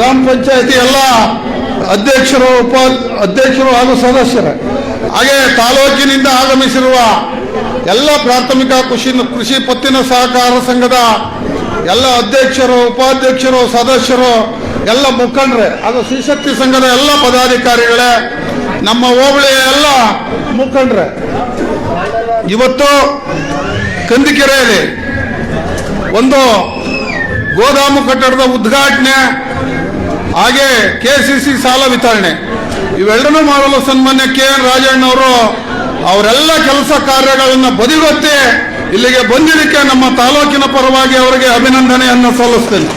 ಗ್ರಾಮ ಪಂಚಾಯತಿ ಎಲ್ಲ ಅಧ್ಯಕ್ಷರು, ಉಪ ಅಧ್ಯಕ್ಷರು ಹಾಗೂ ಸದಸ್ಯರು. ಹಾಗೆ ತಾಲೂಕಿನಿಂದ ಆಗಮಿಸಿರುವ ಎಲ್ಲ ಪ್ರಾಥಮಿಕ ಕೃಷಿ ಕೃಷಿ ಪತ್ತಿನ ಸಹಕಾರ ಸಂಘದ ಎಲ್ಲ ಅಧ್ಯಕ್ಷರು, ಉಪಾಧ್ಯಕ್ಷರು, ಸದಸ್ಯರು, ಎಲ್ಲ ಮುಖಂಡರೇ ಹಾಗೂ ಶ್ರೀಶಕ್ತಿ ಸಂಘದ ಎಲ್ಲ ಪದಾಧಿಕಾರಿಗಳೇ, ನಮ್ಮ ಹೋಬಳಿಯ ಎಲ್ಲ ಮುಖಂಡರೇ. ಇವತ್ತು ಕಂದಿಕೆರೆಯಲ್ಲಿ ಒಂದು ಗೋದಾಮು ಕಟ್ಟಡದ ಉದ್ಘಾಟನೆ ಹಾಗೆ ಕೆ ಸಿ ಸಿ ಸಾಲ ವಿತರಣೆ. ಇವೆರಡನ್ನೂ ಮಾಡಲು ಸನ್ಮಾನ್ಯ ಕೆ ಎನ್ ರಾಜಣ್ಣವರು ಅವರೆಲ್ಲ ಕೆಲಸ ಕಾರ್ಯಗಳನ್ನು ಬದಿಗೊತ್ತಿ ಇಲ್ಲಿಗೆ ಬಂದಿದ್ದಕ್ಕೆ ನಮ್ಮ ತಾಲೂಕಿನ ಪರವಾಗಿ ಅವರಿಗೆ ಅಭಿನಂದನೆಯನ್ನು ಸಲ್ಲಿಸ್ತೇನೆ.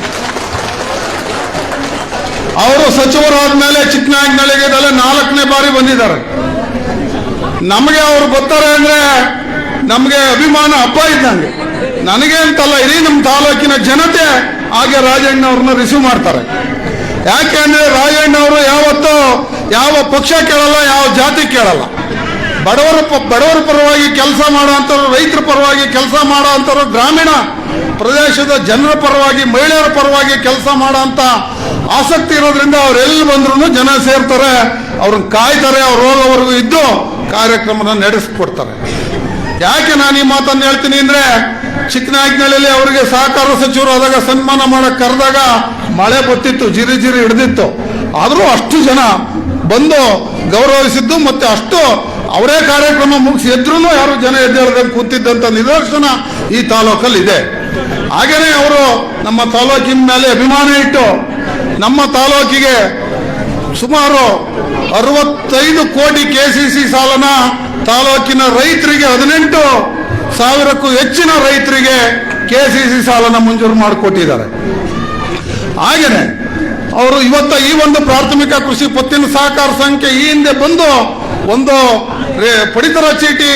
ಅವರು ಸಚಿವರಾದ ಮೇಲೆ ಚಿಕ್ಕನಾಯಕನಹಳ್ಳಿಗೆ ನಾಲ್ಕನೇ ಬಾರಿ ಬಂದಿದ್ದಾರೆ. ನಮಗೆ ಅವರು ಗೊತ್ತಾರೆ ಅಂದ್ರೆ ನಮಗೆ ಅಭಿಮಾನ ಹಬ್ಬ ಇದ್ದಂಗೆ. ನನಗೆ ಅಂತಲ್ಲ, ಇಡೀ ನಮ್ಮ ತಾಲೂಕಿನ ಜನತೆ ಹಾಗೆ ರಾಜಣ್ಣ ಅವ್ರನ್ನ ರಿಸೀವ್ ಮಾಡ್ತಾರೆ. ಯಾಕೆ ಅಂದ್ರೆ ರಾಜಣ್ಣ ಅವರು ಯಾವತ್ತೂ ಯಾವ ಪಕ್ಷ ಕೇಳಲ್ಲ, ಯಾವ ಜಾತಿ ಕೇಳಲ್ಲ. ಬಡವರ ಬಡವರ ಪರವಾಗಿ ಕೆಲಸ ಮಾಡುವಂಥವ್ರು, ರೈತರ ಪರವಾಗಿ ಕೆಲಸ ಮಾಡುವಂಥವ್ರು ಗ್ರಾಮೀಣ ಪ್ರದೇಶದ ಜನರ ಪರವಾಗಿ, ಮಹಿಳೆಯರ ಪರವಾಗಿ ಕೆಲಸ ಮಾಡುವಂತ ಆಸಕ್ತಿ ಇರೋದ್ರಿಂದ ಅವರೆಲ್ಲಿ ಬಂದ್ರು ಜನ ಸೇರ್ತಾರೆ, ಅವ್ರನ್ನ ಕಾಯ್ತಾರೆ, ಅವ್ರ ಹೋಗೋವರೆಗೂ ಇದ್ದು ಕಾರ್ಯಕ್ರಮನ ನಡೆಸ್ಕೊಡ್ತಾರೆ. ಯಾಕೆ ನಾನು ಈ ಮಾತನ್ನು ಹೇಳ್ತೀನಿ ಅಂದ್ರೆ ಚಿಕ್ಕನಾಯಕನಹಳ್ಳಿಯಲ್ಲಿ ಅವರಿಗೆ ಸಹಕಾರ ಸಚಿವರು ಆದಾಗ ಸನ್ಮಾನ ಮಾಡಕ್ಕೆ ಕರೆದಾಗ ಮಳೆ ಬತ್ತಿತ್ತು ಜಿರಿ ಜಿರಿ ಹಿಡಿದಿತ್ತು. ಆದರೂ ಅಷ್ಟು ಜನ ಬಂದು ಗೌರವಿಸಿದ್ದು ಮತ್ತೆ ಅಷ್ಟು ಅವರೇ ಕಾರ್ಯಕ್ರಮ ಮುಗಿಸಿ ಎದ್ರೂ ಯಾರು ಜನ ಎದ್ದೇಳದಂಗೆ ಕೂತಿದ್ದಂಥ ನಿದರ್ಶನ ಈ ತಾಲೂಕಲ್ಲಿ ಇದೆ. ಹಾಗೇನೆ ಅವರು ನಮ್ಮ ತಾಲೂಕಿನ ಮೇಲೆ ಅಭಿಮಾನ ಇಟ್ಟು ನಮ್ಮ ತಾಲೂಕಿಗೆ ಸುಮಾರು ಅರವತ್ತೈದು ಕೋಟಿ ಕೆ ಸಿ ಸಿ ಸಾಲನ ತಾಲೂಕಿನ ರೈತರಿಗೆ, ಹದಿನೆಂಟು ಸಾವಿರಕ್ಕೂ ಹೆಚ್ಚಿನ ರೈತರಿಗೆ ಕೆ ಸಿ ಸಿ ಸಾಲನ ಮಂಜೂರು ಮಾಡಿಕೊಟ್ಟಿದ್ದಾರೆ. ಹಾಗೇನೆ ಅವರು ಇವತ್ತ ಈ ಒಂದು ಪ್ರಾಥಮಿಕ ಕೃಷಿ ಪತ್ತಿನ ಸಹಕಾರ ಸಂಖ್ಯೆ ಈ ಹಿಂದೆ ಬಂದು ಒಂದು ಪಡಿತರ ಚೀಟಿ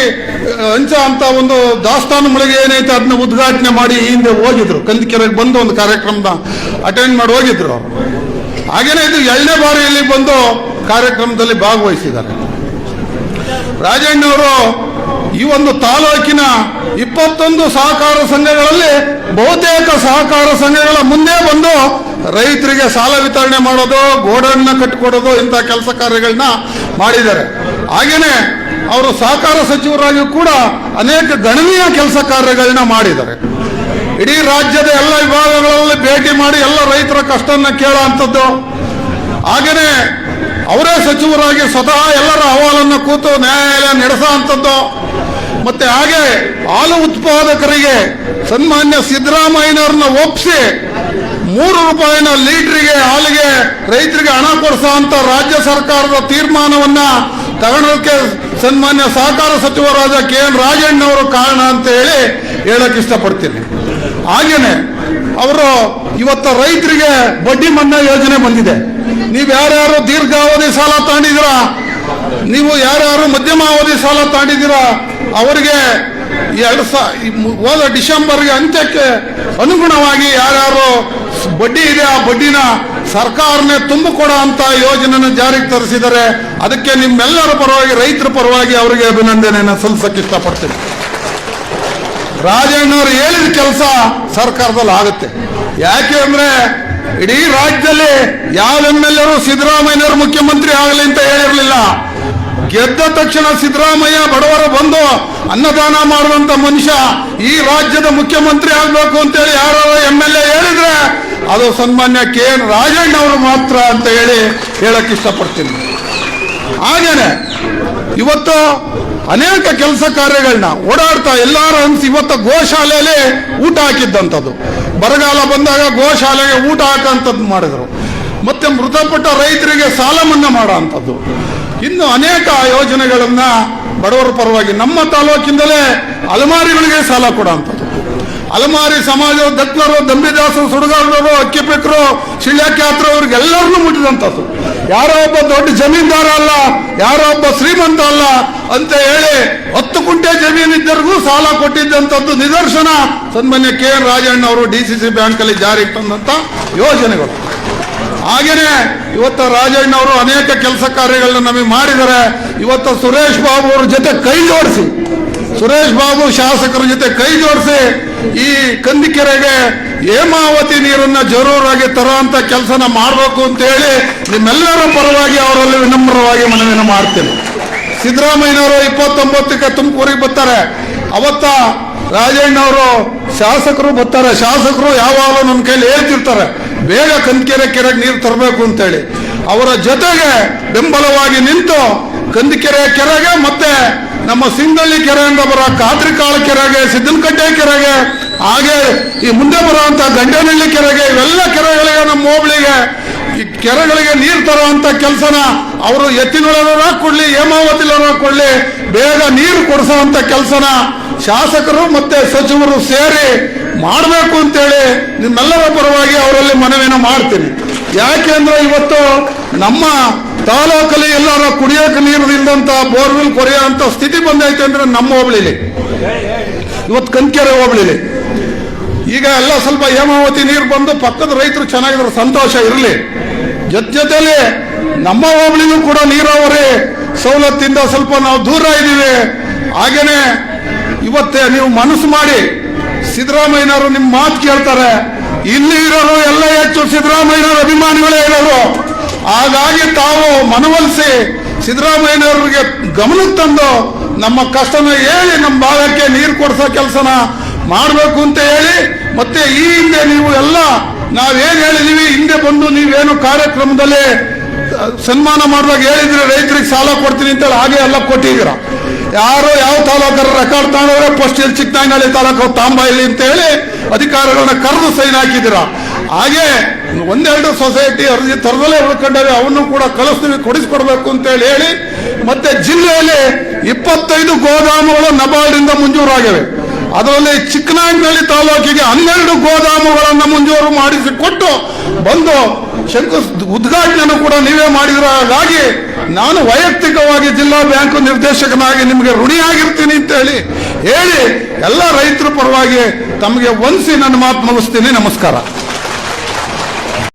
ಹಂಚ ಅಂತ ಒಂದು ದಾಸ್ತಾನು ಮಳಿಗೆ ಏನೈತೆ ಅದನ್ನ ಉದ್ಘಾಟನೆ ಮಾಡಿ ಈ ಹಿಂದೆ ಹೋಗಿದ್ರು. ಕಂದಿಕೆರೆಗೆ ಬಂದು ಒಂದು ಕಾರ್ಯಕ್ರಮದ ಅಟೆಂಡ್ ಮಾಡಿ ಹೋಗಿದ್ರು. ಅವರು ಹಾಗೇನೆ ಇದು ಎರಡನೇ ಬಾರಿ ಇಲ್ಲಿ ಬಂದು ಕಾರ್ಯಕ್ರಮದಲ್ಲಿ ಭಾಗವಹಿಸಿದ್ದಾರೆ. ರಾಜಣ್ಣವರು ಈ ಒಂದು ತಾಲೂಕಿನ ಇಪ್ಪತ್ತೊಂದು ಸಹಕಾರ ಸಂಘಗಳಲ್ಲಿ ಬಹುತೇಕ ಸಹಕಾರ ಸಂಘಗಳ ಮುಂದೆ ಬಂದು ರೈತರಿಗೆ ಸಾಲ ವಿತರಣೆ ಮಾಡೋದು, ಗೋಡನ್ನ ಕಟ್ಟಿಕೊಡೋದು ಇಂಥ ಕೆಲಸ ಕಾರ್ಯಗಳನ್ನ ಮಾಡಿದ್ದಾರೆ. ಹಾಗೇನೆ ಅವರು ಸಹಕಾರ ಸಚಿವರಾಗಿ ಕೂಡ ಅನೇಕ ಗಣನೀಯ ಕೆಲಸ ಕಾರ್ಯಗಳನ್ನ ಮಾಡಿದ್ದಾರೆ. ಇಡೀ ರಾಜ್ಯದ ಎಲ್ಲ ವಿಭಾಗಗಳಲ್ಲಿ ಭೇಟಿ ಮಾಡಿ ಎಲ್ಲ ರೈತರ ಕಷ್ಟವನ್ನು ಕೇಳೋ ಅಂಥದ್ದು. ಹಾಗೇನೆ ಅವರೇ ಸಚಿವರಾಗಿ ಸ್ವತಃ ಎಲ್ಲರ ಅಹವಾಲನ್ನು ಕೂತು ನ್ಯಾಯಾಲಯ ನಡೆಸೋ ಅಂಥದ್ದು. ಮತ್ತೆ ಹಾಗೆ ಹಾಲು ಉತ್ಪಾದಕರಿಗೆ ಸನ್ಮಾನ್ಯ ಸಿದ್ದರಾಮಯ್ಯನವ್ರನ್ನ ಒಪ್ಪಿಸಿ ಮೂರು ರೂಪಾಯಿನ ಲೀಟ್ರಿಗೆ ಹಾಲಿಗೆ ರೈತರಿಗೆ ಹಣ ಕೊಡಿಸೋ ಅಂತ ರಾಜ್ಯ ಸರ್ಕಾರದ ತೀರ್ಮಾನವನ್ನ ತಗೊಳ್ಳೋಕೆ ಸನ್ಮಾನ್ಯ ಸಹಕಾರ ಸಚಿವರಾದ ಕೆ ಎನ್ ರಾಜಣ್ಣವರು ಕಾರಣ ಅಂತ ಹೇಳಿ ಹೇಳಕ್ ಇಷ್ಟಪಡ್ತೀನಿ. ಹಾಗೇನೆ ಅವರು ಇವತ್ತು ರೈತರಿಗೆ ಬಡ್ಡಿ ಮನ್ನಾ ಯೋಜನೆ ಬಂದಿದೆ. ನೀವು ಯಾರ್ಯಾರು ದೀರ್ಘಾವಧಿ ಸಾಲ ತಗೊಂಡಿದ್ದೀರಾ ನೀವು ಯಾರ್ಯಾರು ಮಧ್ಯಮಾವಧಿ ಸಾಲ ತಗೊಂಡಿದ್ದೀರಾ ಅವರಿಗೆ ಎರಡು ಸಾ ಹೋದ ಡಿಸೆಂಬರ್ಗೆ ಅಂತ್ಯಕ್ಕೆ ಅನುಗುಣವಾಗಿ ಯಾರ್ಯಾರು ಬಡ್ಡಿ ಇದೆ, ಆ ಬಡ್ಡಿನ ಸರ್ಕಾರನೇ ತುಂಬಿಕೊಡೋ ಅಂತ ಯೋಜನೆನ ಜಾರಿಗೆ ತರಿಸಿದರೆ ಅದಕ್ಕೆ ನಿಮ್ಮೆಲ್ಲರ ಪರವಾಗಿ, ರೈತರ ಪರವಾಗಿ ಅವರಿಗೆ ಅಭಿನಂದನೆಯನ್ನು ಸಲ್ಲಿಸಕ್ಕೆ ಇಷ್ಟಪಡ್ತೀನಿ. ರಾಜಣ್ಣವ್ರು ಹೇಳಿದ ಕೆಲಸ ಸರ್ಕಾರದಲ್ಲಿ ಆಗುತ್ತೆ. ಯಾಕೆ ಅಂದ್ರೆ ಇಡೀ ರಾಜ್ಯದಲ್ಲಿ ಯಾವ ಎಂ ಎಲ್ ಸಿದ್ದರಾಮಯ್ಯನವರು ಮುಖ್ಯಮಂತ್ರಿ ಆಗಲಿ ಅಂತ ಹೇಳಿರಲಿಲ್ಲ ಗೆದ್ದ ತಕ್ಷಣ ಸಿದ್ದರಾಮಯ್ಯ ಬಡವರ ಬಂದು ಅನ್ನದಾನ ಮಾಡುವಂತ ಮನುಷ್ಯ ಈ ರಾಜ್ಯದ ಮುಖ್ಯಮಂತ್ರಿ ಆಗಬೇಕು ಅಂತೇಳಿ ಯಾರೋ ಎಂ ಎಲ್ ಎ ಹೇಳಿದ್ರೆ ಅದು ಸನ್ಮಾನ್ಯ ಕೆ ಎನ್ ರಾಜಣ್ಣ ಅವರು ಮಾತ್ರ ಅಂತ ಹೇಳಿ ಹೇಳಕ್ ಇಷ್ಟಪಡ್ತೀನಿ. ಹಾಗೇನೆ, ಇವತ್ತು ಅನೇಕ ಕೆಲಸ ಕಾರ್ಯಗಳನ್ನ ಓಡಾಡ್ತಾ ಎಲ್ಲಾರು ಅನ್ಸಿ ಇವತ್ತು ಗೋಶಾಲೆಯಲ್ಲಿ ಊಟ ಹಾಕಿದ್ದಂಥದ್ದು. ಬರಗಾಲ ಬಂದಾಗ ಗೋಶಾಲೆಗೆ ಊಟ ಹಾಕಂಥದ್ದು ಮಾಡಿದ್ರು. ಮತ್ತೆ ಮೃತಪಟ್ಟ ರೈತರಿಗೆ ಸಾಲ ಮನ್ನಾ ಮಾಡೋ ಅಂಥದ್ದು ಇನ್ನು ಅನೇಕ ಯೋಜನೆಗಳನ್ನ ಬಡವರ ಪರವಾಗಿ ನಮ್ಮ ತಾಲೂಕಿಂದಲೇ ಅಲಮಾರಿಗಳಿಗೆ ಸಾಲ ಕೊಡೋ ಅಂಥದ್ದು ಅಲಮಾರಿ ಸಮಾಜ ದತ್ನರು ದಂಬಿದಾಸರು, ಸುಡುಗಾರರು ಅಕ್ಕಿಪಿಕರು ಶಿಳ್ಯಾಕ್ಯಾತ್ರ ಅವ್ರಿಗೆಲ್ಲರನ್ನೂ ಮುಟ್ಟಿದಂಥದ್ದು. ಯಾರೋ ಒಬ್ಬ ದೊಡ್ಡ ಜಮೀನ್ದಾರ ಅಲ್ಲ, ಯಾರೋ ಒಬ್ಬ ಶ್ರೀಮಂತ ಅಲ್ಲ ಅಂತ ಹೇಳಿ ಹತ್ತು ಕುಂಟೆ ಜಮೀನಿದ್ದರಿಗೂ ಸಾಲ ಕೊಟ್ಟಿದ್ದಂಥದ್ದು ನಿದರ್ಶನ ಸನ್ಮಾನ್ಯ ಕೆ ಎನ್ ರಾಜಣ್ಣ ಅವರು ಡಿ ಸಿ ಸಿ ಬ್ಯಾಂಕಲ್ಲಿ ಜಾರಿಗೆ ತಂದಂಥ ಯೋಜನೆಗಳು. ಹಾಗೇನೆ ಇವತ್ತು ರಾಜಣ್ಣ ಅವರು ಅನೇಕ ಕೆಲಸ ಕಾರ್ಯಗಳನ್ನ ನಮಗೆ ಮಾಡಿದ್ದಾರೆ. ಇವತ್ತು ಸುರೇಶ್ ಬಾಬು ಅವ್ರ ಜೊತೆ ಕೈ ಜೋಡಿಸಿ, ಸುರೇಶ್ ಬಾಬು ಶಾಸಕರ ಜೊತೆ ಕೈ ಜೋಡಿಸಿ ಈ ಕಂದಿಕೆರೆಗೆ ಹೇಮಾವತಿ ನೀರನ್ನ ಜರೂರಾಗಿ ತರುವಂತ ಕೆಲಸನ ಮಾಡಬೇಕು ಅಂತ ಹೇಳಿ ನಿಮ್ಮೆಲ್ಲರ ಪರವಾಗಿ ಅವರಲ್ಲಿ ವಿನಮ್ರವಾಗಿ ಮನವಿಯನ್ನು ಮಾಡ್ತೇನೆ. ಸಿದ್ದರಾಮಯ್ಯನವರು ಇಪ್ಪತ್ತೊಂಬತ್ತಕ್ಕೆ ತುಮಕೂರಿಗೆ ಬರ್ತಾರೆ. ಅವತ್ತ ರಾಜಣ್ಣವರು ಶಾಸಕರು ಬರ್ತಾರೆ. ಶಾಸಕರು ಯಾವಾಗಲೂ ನನ್ನ ಕೈಲಿ ಹೇಳ್ತಿರ್ತಾರೆ. ಬೇಗ ಕಂದಕೆರೆ ಕೆರೆಗೆ ನೀರು ತರಬೇಕು ಅಂತೇಳಿ. ಅವರ ಜೊತೆಗೆ ಬೆಂಬಲವಾಗಿ ನಿಂತು ಕಂದಕೆರೆ ಕೆರೆಗೆ ಮತ್ತೆ ನಮ್ಮ ಸಿಂಗಳ್ಳಿ ಕೆರೆಯಿಂದ ಬರೋ ಕಾತ್ರಿಕಾಳ ಕೆರೆಗೆ ಸಿದ್ದನಕಟ್ಟೆ ಕೆರೆಗೆ, ಹಾಗೆ ಈ ಮುಂದೆ ಬರುವಂತ ಗಂಡನಹಳ್ಳಿ ಕೆರೆಗೆ, ಇವೆಲ್ಲ ಕೆರೆಗಳಿಗೆ ನಮ್ಮ ಹೋಬಳಿಗೆ ಈ ಕೆರೆಗಳಿಗೆ ನೀರು ತರುವಂತ ಕೆಲಸನ ಅವರು ಎತ್ತಿನೊಳಗ ಕೊಡ್ಲಿ, ಹೇಮಾವತಿಲರ ಕೊಡ್ಲಿ, ಬೇಗ ನೀರು ಕೊಡಿಸುವಂತ ಕೆಲಸನ ಶಾಸಕರು ಮತ್ತೆ ಸಚಿವರು ಸೇರಿ ಮಾಡಬೇಕು ಅಂತೇಳಿ ನಿಮ್ಮೆಲ್ಲರ ಪರವಾಗಿ ಅವರಲ್ಲಿ ಮನವಿನ ಮಾಡ್ತೀನಿ. ಯಾಕೆಂದ್ರೆ ಇವತ್ತು ನಮ್ಮ ತಾಲೂಕಲ್ಲಿ ಎಲ್ಲರ ಕುಡಿಯೋಕೆ ನೀರು ಇಲ್ಲದಂತ ಬೋರ್ವೆಲ್ ಕೊರೆಯುವಂತ ಸ್ಥಿತಿ ಬಂದೈತೆ ಅಂದ್ರೆ ನಮ್ಮ ಹೋಬಳಿಲಿ. ಇವತ್ತು ಕಂಕೆರೆ ಹೋಬಳಿಲಿ. ಈಗ ಎಲ್ಲ ಸ್ವಲ್ಪ ಹೇಮಾವತಿ ನೀರು ಬಂದು ಪಕ್ಕದ ರೈತರು ಚೆನ್ನಾಗಿದ್ರೆ ಸಂತೋಷ ಇರಲಿ. ಜೊತೆ ಜೊತೆಲಿ ನಮ್ಮ ಹೋಬಳಿಗೂ ಕೂಡ ನೀರಾವರಿ ಸವಲತ್ತಿಂದ ಸ್ವಲ್ಪ ನಾವು ದೂರ ಇದ್ದೀವಿ. ಹಾಗೇನೆ ಇವತ್ತೇ ನೀವು ಮನಸ್ಸು ಮಾಡಿ ಸಿದ್ದರಾಮಯ್ಯನವರು ನಿಮ್ಮ ಮಾತು ಕೇಳ್ತಾರೆ. ಇಲ್ಲಿ ಇರೋರು ಎಲ್ಲ ಹೆಚ್ಚು ಸಿದ್ದರಾಮಯ್ಯನವರ ಅಭಿಮಾನಿಗಳೇ ಇರೋರು. ಹಾಗಾಗಿ ತಾವು ಮನವೊಲಿಸಿ ಸಿದ್ದರಾಮಯ್ಯನವರಿಗೆ ಗಮನಕ್ಕೆ ತಂದು ನಮ್ಮ ಕಷ್ಟನ ಹೇಳಿ ನಮ್ಮ ಭಾಗಕ್ಕೆ ನೀರು ಕೊಡಿಸೋ ಕೆಲಸನ ಮಾಡಬೇಕು ಅಂತ ಹೇಳಿ, ಮತ್ತೆ ಈ ಹಿಂದೆ ನೀವು ಎಲ್ಲ ನಾವೇನು ಹೇಳಿದೀವಿ, ಹಿಂದೆ ಬಂದು ನೀವೇನು ಕಾರ್ಯಕ್ರಮದಲ್ಲಿ ಸನ್ಮಾನ ಮಾಡುವಾಗ ಹೇಳಿದ್ರೆ ರೈತರಿಗೆ ಸಾಲ ಕೊಡ್ತೀನಿ ಅಂತೇಳಿ ಹಾಗೆ ಎಲ್ಲ ಕೊಟ್ಟಿದ್ದೀರ. ಯಾರು ಯಾವ ತಾಲೂಕರ ರೆಕಾರ್ಡ್ ತಗೊಂಡ್ರೆ ಫಸ್ಟ್ ಇಲ್ಲಿ ಚಿಕ್ಕನಹಳ್ಳಿ ತಾಲೂಕು ತಾಂಬ ಇಲ್ಲಿ ಅಂತ ಹೇಳಿ ಅಧಿಕಾರಿಗಳನ್ನ ಕರೆದು ಸೈನ್ ಹಾಕಿದ್ದೀರಾ? ಹಾಗೆ ಒಂದೆರಡು ಸೊಸೈಟಿ ಅರ್ಜಿ ತರದಲ್ಲೇ ಉಳ್ಕೊಂಡವೆ ಅವನ್ನು ಕೂಡ ಕಳಿಸ್ತೀವಿ, ಕೊಡಿಸ್ಕೊಡ್ಬೇಕು ಅಂತ ಹೇಳಿ ಹೇಳಿ ಮತ್ತೆ ಜಿಲ್ಲೆಯಲ್ಲಿ ಇಪ್ಪತ್ತೈದು ಗೋದಾಮುಗಳು ನಬಾರ್ಡಿಂದ ಮಂಜೂರಾಗಿವೆ. ಅದರಲ್ಲಿ ಚಿಕ್ಕನಹಳ್ಳಿ ತಾಲೂಕಿಗೆ ಹನ್ನೆರಡು ಗೋದಾಮುಗಳನ್ನು ಮಂಜೂರು ಮಾಡಿಸಿ ಕೊಟ್ಟು ಬಂದು ಶಂಕು ಉದ್ಘಾಟನೆಯನ್ನು ಕೂಡ ನೀವೇ ಮಾಡಿದ್ರ ಹಾಗಾಗಿ ನಾನು ವೈಯಕ್ತಿಕವಾಗಿ ಜಿಲ್ಲಾ ಬ್ಯಾಂಕ್ ನಿರ್ದೇಶಕನಾಗಿ ನಿಮಗೆ ಋಣಿಯಾಗಿರ್ತೀನಿ ಅಂತ ಹೇಳಿ ಹೇಳಿ ಎಲ್ಲ ರೈತರ ಪರವಾಗಿ ತಮಗೆ ವಂದಿಸಿ ನನ್ನ ಮಾತು ಮುಗಿಸ್ತೀನಿ. ನಮಸ್ಕಾರ.